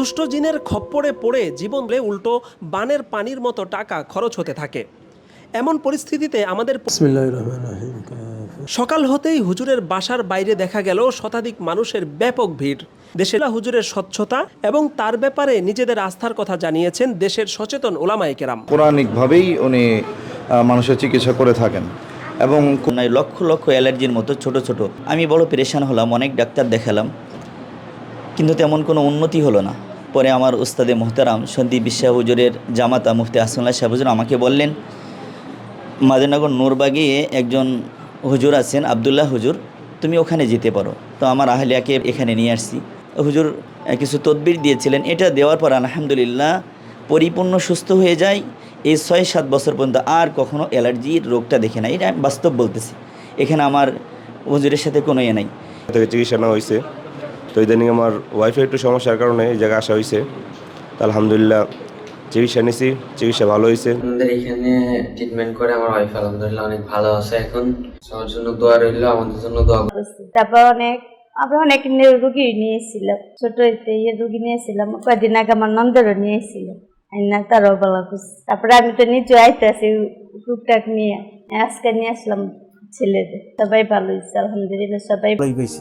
দুষ্ট জিনের খপ্পরে পড়ে জীবনে উল্টো বানের পানির মতো টাকা খরচ হতে থাকে। এমন পরিস্থিতিতে আমাদের বিসমিল্লাহির রহমানির রহিম। সকাল হতেই হুজুরের বাসার বাইরে দেখা গেল শতাধিক মানুষের ব্যাপক ভিড়। দেশের হুজুরের স্বচ্ছতা এবং তার ব্যাপারে নিজেদের আস্থার কথা জানিয়েছেন দেশের সচেতন ওলামায়ে কেরাম। পৌরাণিকভাবেই উনি মানুষের চিকিৎসা করে থাকেন এবং লক্ষ লক্ষ অ্যালার্জির মতো ছোট ছোট। আমি বড় পেরেশান হলাম অনেক ডাক্তার দেখালাম কিন্তু তেমন কোনো উন্নতি হলো না। পরে আমার উস্তাদে মোহতারাম সন্দীপ বিশ্বাস হুজুরের জামাতা মুফতি আসনুল্লাহ সাহেব হুজুর আমাকে বললেন মাদিনগর নূরবাগে একজন হুজুর আছেন, আবদুল্লাহ হুজুর, তুমি ওখানে যেতে পারো। তো আমার আহলিয়াকে এখানে নিয়ে আসছি। হুজুর কিছু তদবির দিয়েছিলেন, এটা দেওয়ার পর আলহামদুলিল্লাহ পরিপূর্ণ সুস্থ হয়ে যায়। এই ছয় সাত বছর পর্যন্ত আর কখনো অ্যালার্জির রোগটা দেখে নাই, এটা বাস্তব বলতেছি। এখানে আমার হুজুরের সাথে কোনো ইয়ে নাই। চিকিৎসা নেওয়া হয়েছে। তো ইদানিং আমার ওয়াইফের একটু সমস্যার কারণে এই জায়গায় আসা হয়েছে তো আলহামদুলিল্লাহ চিকিৎসা নিছি চিকিৎসা ভালো হয়েছে আমাদের এখানে ট্রিটমেন্ট করে আমার ওয়াইফ আলহামদুলিল্লাহ অনেক ভালো আছে এখন। সবার জন্য দোয়া রইল আমাদের জন্য দোয়া তারপর অনেক আমরা অনেক রুগী নিয়েছিলাম। ছোট হইতে ইয়ে রুগী নিয়েছিলাম কয়েকদিন আগে আমার নন্দেরও নিয়েছিল না তারও ভালো করছি। তারপরে আমি তো নিজে আইতেছি টুকটাক নিয়ে। আজকে নিয়ে আসলাম ছেলেদের। সবাই ভালো হয়েছে আলহামদুলিল্লাহ সবাই ভালোই পাইছি